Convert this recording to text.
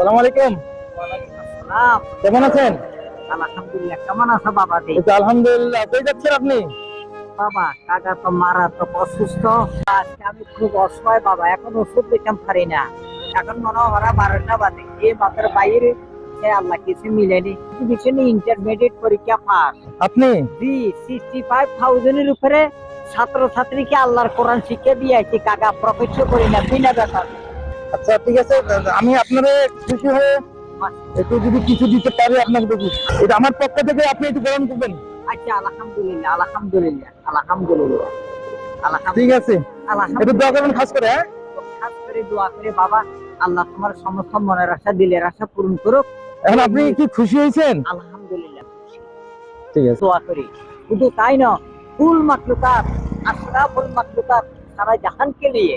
সালাম আলাইকুম। কেমন আছেন? আলহামদুলিল্লাহ কেমন আছো বাবা দি এই তো আলহামদুলিল্লাহ। কই যাচ্ছেন আপনি? বাবা কাকা তো মারাত্মক অসুস্থ। আজকে আমি খুব অসহায় বাবা এখন ওষুধ দিতাম পারি না। এখন মনে হয় বারোটা বাজে। এই মাত্র বাইরে আল্লাহ কিছু মিলেনি। কিছু ইন্টারমিডিয়েট পরীক্ষা পাস। আপনি? জি সিক্সটি ফাইভ থাউজেন্ডের উপরে ছাত্র ছাত্রীকে আল্লাহর কোরআন শিক্ষা দিয়ে আছি কাকা প্রকাশ্য করি না বিনা ব্যাপার আচ্ছা ঠিক আছে আমি আপনারে খুশি হয়ে একটু যদি কিছু দিতে পারি আপনাকে দেখি। এটা আমার পক্ষ থেকে আপনি একটু গ্রহণ করবেন? আচ্ছা আলহামদুলিল্লাহ আলহামদুলিল্লাহ আলহামদুলিল্লাহ ঠিক আছে। একটু দোয়া করবেন খাস করে হ্যাঁ? খাস করে দোয়া করে বাবা আল্লাহ তোমার সমস্ত মনের আশা দিলের আশা পূরণ করুক। এখন আপনি কি খুশি হয়েছেন? আলহামদুলিল্লাহ ঠিক আছে। দোয়া করি। শুধু তাই না ফুল মাকলুকাত আশরাফুল মাকলুকাত সারা জাহানকে নিয়ে